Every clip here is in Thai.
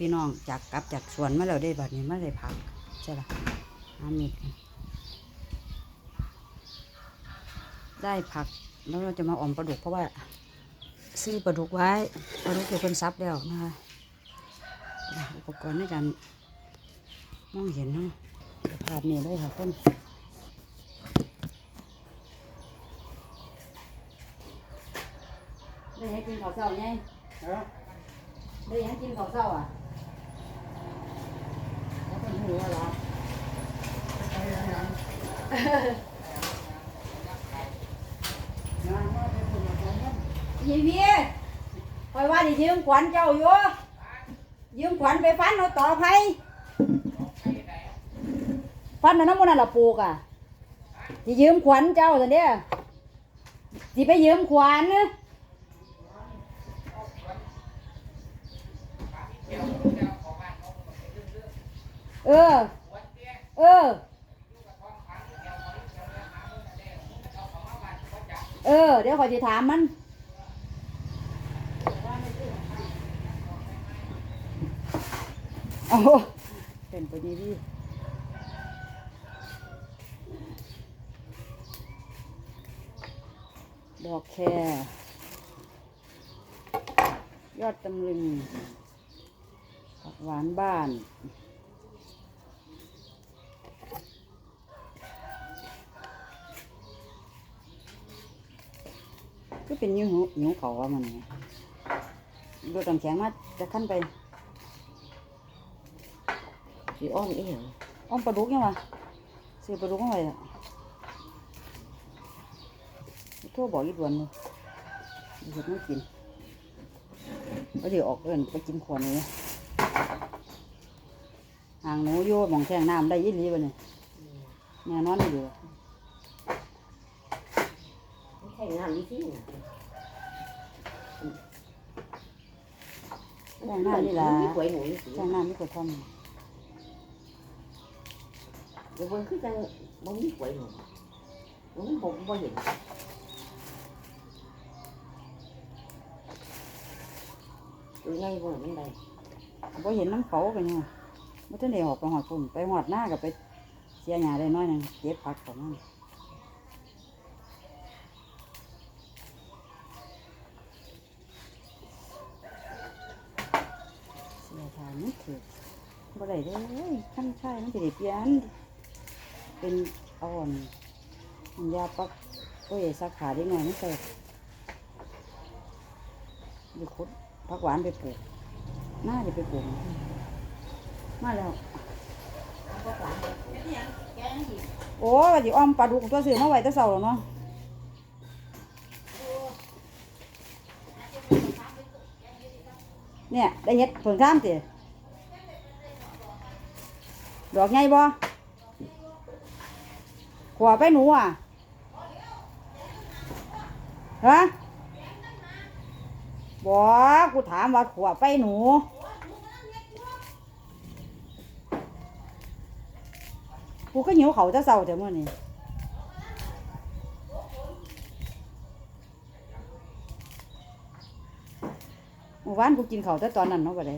พี่น้องจากกลับจากสวนมาแล้วได้บัดนี้มาได้ผักใช่ละหาม็ดได้ผักแล้วเราจะมาออมปลาดุกเพราะว่าซื้อปลาดุกไว้ปลาดุกเป็นคนซับแล้วนะคะอุปกรณ์ในการมองเห็นเนาะภาพนี้เลยค่ะคนได้ยังกินข้าวเช้าไงได้ยังกินข้าวเช้าอะ หัวเหรอยี่พี่คอยว่าจะยืมขวัญเจ้าอยู่ยืมขวัญไปฟันเอาต่อไผฟันน่ะน้ำมันน่ะละปลูกอะจะยืมขวัญเจ้าสันเดียสิไปยืมขวัญ เออ เออ เออ เดี๋ยวขอยจะถามมัน โอ้เป็นไปดีพี่ดอกแครยอดตำลึงผักหวานบ้าน เป็นยิ้วหูหิวเขาว่ามันเนี่ยดูตำแข็งมาจะขั้นไปสีอ้อมเอี่ยอ้อมปลาดุกยังวะซื้อปลาดุกมาไว้อะทั่วบอกอีดวนเลยเห็ดไม่กินก็เดี๋ยวออกเอินไปกินขวดนี้ห่างหนูอยู่หมองแทงน้ำได้ยี่ลีบ่เนี่ยแน่นอนอยู่ ใช่งานวิธีนะแทงน้ำนี่ล่ะมีหวยหนูนี่สิแทงน้ำนี่ก็ทเดี๋ยวเบิ่งคือจังบ่มีหวยหนูหนูผมบ่เห็นตัวใหญ่บ่มันได้ำบ่เห็นน้ำเขากันเนี่ยไม่ทันได้ออกไปหอดปุ่นไปหอดหน้ากับไปเสียหยาได้น้อยหนึงเก็บผักของมัน เสียทานนี่ ถือบ่ได้เด้ขั้นใช่มันสิได้เปลี่ยน เป็นอ่อนยาปักก็อย่าสักขาได้หน่อยไม่ใส่เดี๋ยวคุดผักหวานไปปลูกหน้าจะไปปลูกมาแล้วโอ้ยจิอ้อมปลาดุกตัวซื้อมาไว้ตั้งเสาแล้วเนาะเนี่ยได้เฮ็ดผลข้ามสิ ดอกไงบ่ขวไปหนูอะฮะบ่กูถามว่าขวไปหนูกูก็หิวเขาจะเศร้าแต่เมื่อนี้เมื่อวานกูกินเขาแต่ตอนนั้นเนาะก็ได้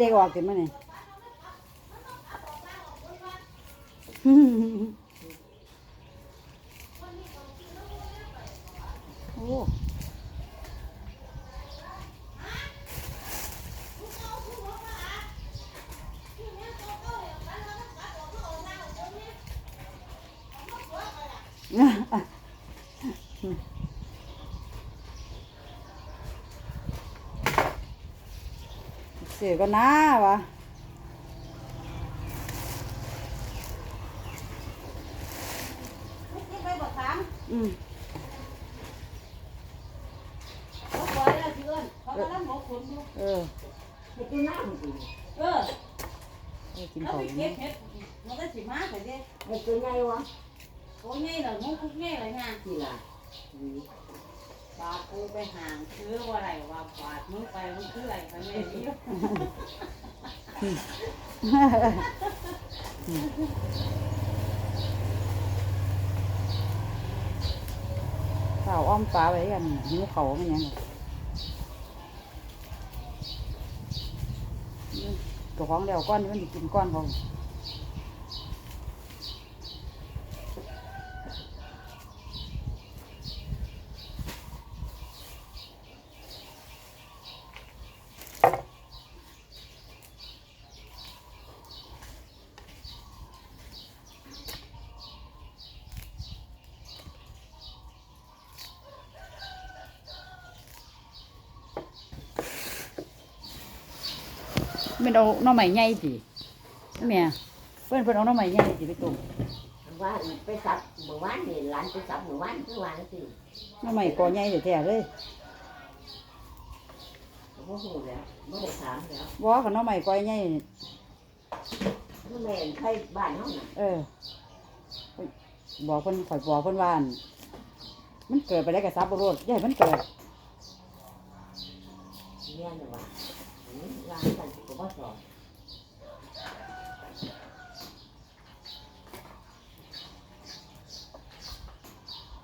เรียกออกกันมื่อนี้โอ้ เสียก็น่าวะไปบอกถามอืมเขาปล่อยแล้วสิเอิ้นเขากำลังบอกคนอยู่เออเฮ็ดอยู่หน้ามันสิเออเออกินเอาข้าวไปอยู่เก็บเห็ดมันก็สิมาแต่เด้เฮ็ดตัวใหญ่วะโอ้ยไงล่ะมุกคุกไงล่ะเนี่ยที่ล่ะ นี่ปาดกูไปห่างคือว่าไรว่าปาดมึงไปมึงคืออะไรกันแม่นี่ข้าวอ้อมปลาไว้กันหิวเขาไม่ยังตัวของเดียวก้อนนี่มันจะกินก้อนเขา มันเอาหน้อใหม่ใหญ่สิแม่เพื่อนเพื่อนเอาหน้อใหม่ใหญ่สิไปตุ่มว่าไปสับเมื่อวานนี่หลานไปสับเมื่อวานคือวานสิหน้อใหม่กอใหญ่แท้ๆเลยบ่ฮู้แล้วบ่ได้ถามแล้วว่ากับหน้อใหม่กอใหญ่มันแม่นไทยบ้านเฮาน่ะเออ บอกเพิ่นข่อยบอกเพิ่นว่าอั่นมันเกิดไปได้กับซับบรดอย่าให้มันเกิดเรียนน่ะว่าอันนี้ร้านกันก็บ่สอน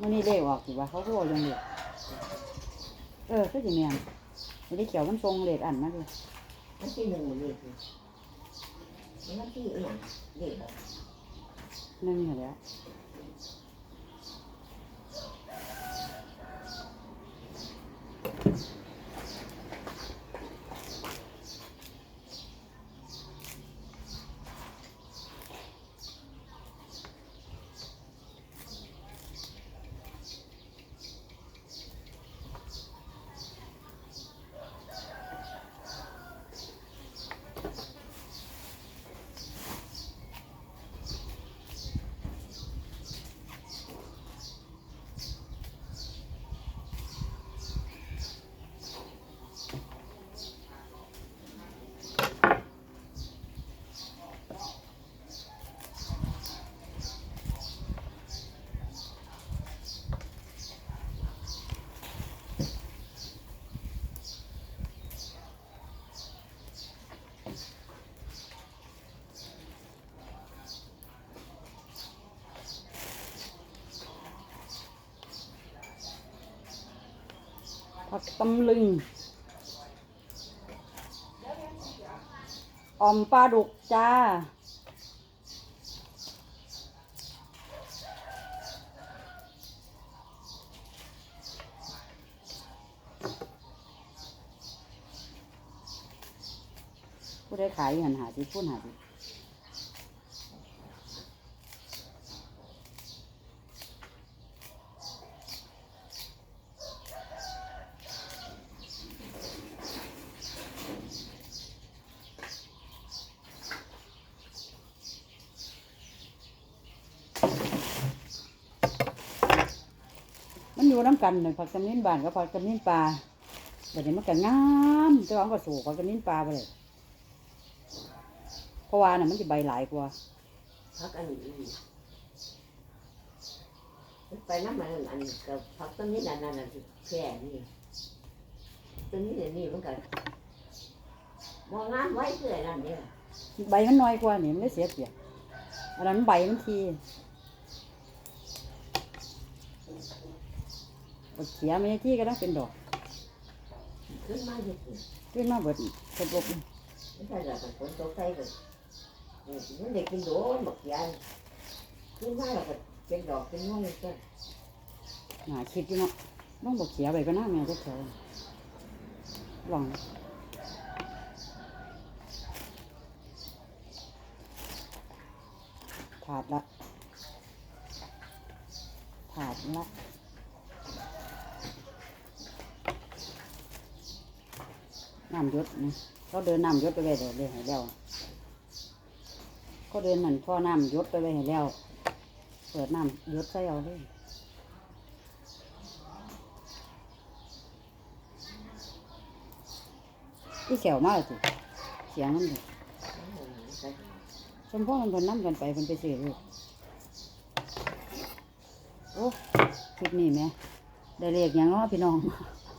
มันนี่เลขออกสิว่าเขาก็บอกยังเด็กเออก็จะเมียนไม่ได้เขียวมันทรงเลขอันมากเลยอันที่หนึ่งมันนี่คืออันที่อีหยังเด็กบ่นั่นเหรอ ผักตำลึงออมปลาดุกจ้า ผู้ได้ขายหันหาสิพูดหาสิ มั นอยู่น้ำกันเลยผักกระมิ้นบานกับผักกระมิ้นปลาแบบนี้มันก็งามเจ้าของก็สูผักกระมิ้นปลาไปเลยเพราะว่าน่ะมันจะใบหลายกว่าพักอันนี้อีกไปน้ำมันอันกับพักต้นนี้นั่นนั่นนั่นแค่นี้ต้นนี้นี่มันก็มองงามไว้เพื่อนั่นเนี่ยใบมันน้อยกว่านี่มันได้เสียเปรียบอันนั้นใบมันทีบัก เขียมันที่ก็ต้องเป็นดอกขึ้นมาเยอะเลยขึ้นมาเบิดกระบบนี่ไม่ใช่หรอกฝนตกใส่เลยมันเด็กกินโดนหมกยันขึ้นมาแล้วก็เป็นดอกเป็นน้อยก็หาคิดอยู่เนาะต้องบักเขียใบก็น่าแม่จะแถวลองถาดละขาดละ น้ำยศนี่เขาเดินน้ำยศไปเลยเดี๋ยวเลยให้แล้วเขาเดินหันท่อน้ำยศไปเลยให้แล้ว เปิดน้ำยศใส่เอาเลยที่เสียวมากสิเสียงมันดิชมพ่อมันคนน้ำกันไปมันไปเสียลูกโอ้คลิปนี้แหม่ได้เรียกอย่างน้อพี่น้อง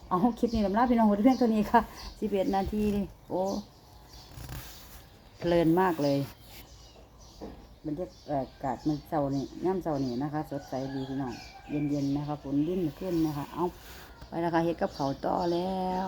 เอาคลิปนี้ลำลาพี่น้องหมดเพียงเท่านี้ค่ะสิบเอ็ดนาทีนี่โอ้เพลินมากเลยบรรยากาศมันเสาร์นี่ย่ำเสาร์นี่นะคะ สดใสดีพี่น้องเย็นๆนะคะฝนดิ้นขึ้นนะคะ เอาไปแล้วค่ะเฮ็ดกับเขาต่อแล้ว